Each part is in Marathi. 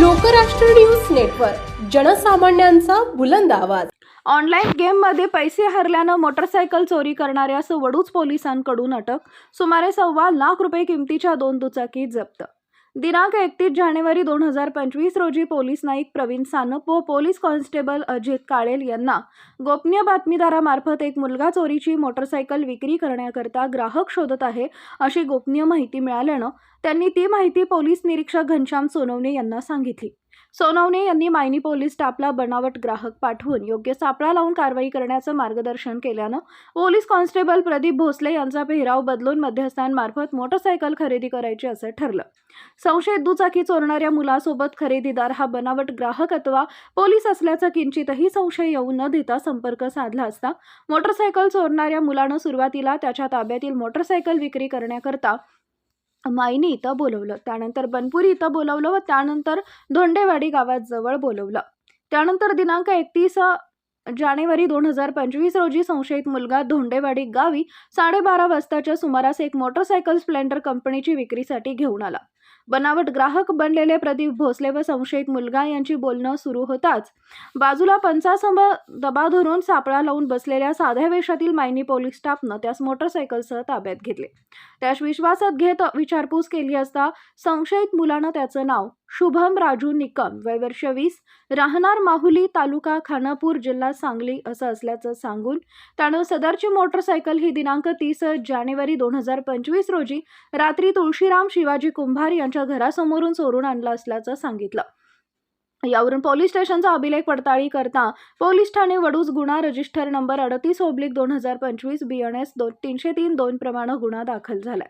लोकराष्ट्र न्यूज नेटवर्क जनसामान्यांचा बुलंद आवाज. ऑनलाईन गेममध्ये पैसे हरल्यानं मोटरसायकल चोरी करणाऱ्या सवडूच पोलिसांकडून अटक सुमारे सव्वा लाख रुपये किमतीच्या दोन दुचाकी जप्त दिनांक एकतीस जानेवारी दोन हजार पंचवीस रोजी पोलीस नाईक प्रवीण सानप व पोलीस कॉन्स्टेबल अजित काळेल यांना गोपनीय बातमीदारामार्फत एक मुलगा चोरीची मोटरसायकल विक्री करण्याकरता ग्राहक शोधत आहे अशी गोपनीय माहिती मिळाल्यानं त्यांनी ती माहिती पोलीस निरीक्षक घनश्याम सोनवणे यांना सांगितली. सोनवणे यांनी मायनी पोलीस स्टाफला बनावट ग्राहक पाठवून योग्य सापळा लावून कारवाई करण्याचं मार्गदर्शन केल्यानं पोलीस कॉन्स्टेबल प्रदीप भोसले यांचा पेहराव बदलून मध्यस्थांमार्फत मोटरसायकल खरेदी करायची असं ठरलं. संशयित दुचाकी चोरणाऱ्या मुलासोबत खरेदीदार हा बनावट ग्राहक अथवा पोलीस असल्याचा किंचितही संशय येऊ न देता संपर्क साधला असता मोटरसायकल चोरणाऱ्या मुलानं सुरुवातीला त्याच्या ताब्यातील मोटरसायकल विक्री करण्याकरता माईने इथं बोलवलं. त्यानंतर बनपुरी इथं बोलवलं व त्यानंतर धोंडेवाडी गावाजवळ बोलवलं. त्यानंतर दिनांक एकतीस जानेवारी दोन हजार पंचवीस रोजी संशयित मुलगा धोंडेवाडी गावी साडेबारा वाजताच्या सुमारास एक मोटरसायकल स्प्लेंडर कंपनीची विक्रीसाठी घेऊन आला. बनावट ग्राहक बनलेले प्रदीप भोसले व संशयित मुलगा यांची बोलणं सुरू होताच. बाजूला पंचासंभ दबा धरून सापळा लावून बसलेल्या साध्या वेशातील मायनी पोलीस स्टाफनं त्यास मोटरसायकलसह ताब्यात घेतले. त्यास विश्वासात घेत विचारपूस केली असता संशयित मुलानं त्याचं नाव शुभम राजू निकम वय वर्ष वीस राहणार माहुली तालुका खानापूर जिल्हा सांगली असं असल्याचं सांगून त्यानं सदरची मोटरसायकल ही दिनांक तीस जानेवारी दोन हजार पंचवीस रोजी रात्री तुळशीराम शिवाजी कुंभार यांच्या घरासमोरून चोरून आणलं असल्याचं सांगितलं. यावरून पोलीस स्टेशनचा अभिलेख पडताळी करता पोलीस ठाणे वडूज गुन्हा रजिस्टर नंबर अडतीस ओब्लिक दोन हजार पंचवीस बी एन एस दोन तीनशे तीन दोन प्रमाणे गुन्हा दाखल झालाय.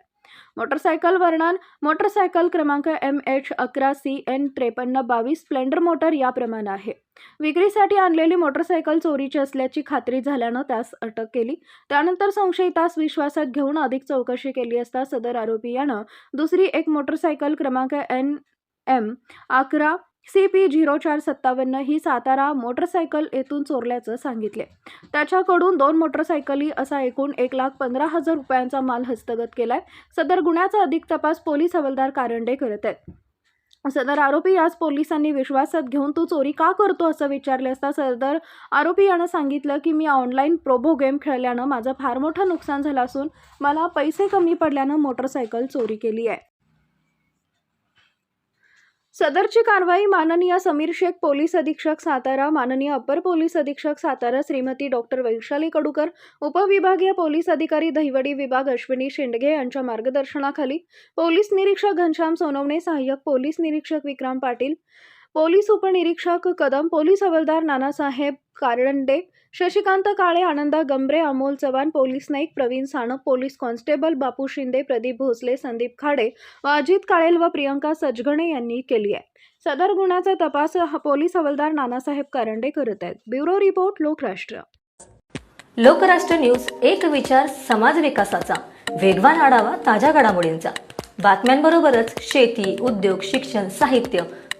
मोटरसायकल वर्णन मोटरसायकल क्रमांक एम एच अकरा सी एन त्रेपन्न बावीस स्प्लेंडर मोटर याप्रमाणे आहे. विक्रीसाठी आणलेली मोटरसायकल चोरीची असल्याची खात्री झाल्यानं त्यास अटक केली. त्यानंतर संशयितास विश्वासात घेऊन अधिक चौकशी केली असता सदर आरोपी यानं दुसरी एक मोटरसायकल क्रमांक एन एम अकरा सी पी झिरो चार सत्तावन्न ही सातारा मोटरसायकल येथून चोरल्याचं सांगितले. त्याच्याकडून दोन मोटरसायकली असा एकूण एक लाख पंधरा हजार रुपयांचा माल हस्तगत केलाय. सदर गुन्ह्याचा अधिक तपास पोलीस हवालदार कारंडे करत आहेत. सदर आरोपी आज पोलिसांनी विश्वासात घेऊन तू चोरी का करतो असं विचारले असता सदर आरोपी यानं सांगितलं की मी ऑनलाईन प्रोबो गेम खेळल्यानं माझं फार मोठं नुकसान झालं असून मला पैसे कमी पडल्यानं मोटरसायकल चोरी केली आहे. सदरची कारवाई माननीय समीर शेख पोलीस अधीक्षक सातारा माननीय अपर पोलीस अधीक्षक सातारा श्रीमती डॉक्टर वैशाली कडूकर उपविभागीय पोलीस अधिकारी दहिवडी विभाग अश्विनी शेंडगे यांच्या मार्गदर्शनाखाली पोलीस निरीक्षक घनश्याम सोनवणे सहाय्यक पोलीस निरीक्षक विक्राम पाटील पोलीस उपनिरीक्षक कदम पोलीस हवालदार Nanasaheb Karande Shashikant Kale Ananda Gambhare Amol Chavan police Naik Pravin Sanap police constable Bapu Shinde Pradeep Bhosale Sandeep Khade व अजित काळेल व प्रियंका सजगणे यांनी केली आहे. सदर गुन्ह्याचा तपास हा पोलीस हवालदार नानासाहेब कारंडे करत आहेत. Bureau report Lokrashtra. Lokrashtra news एक विचार समाज विकासाचा. वेगवान आढावा ताज्या घडामोडींचा. बातम्यांबरोबरच शेती उद्योग शिक्षण साहित्य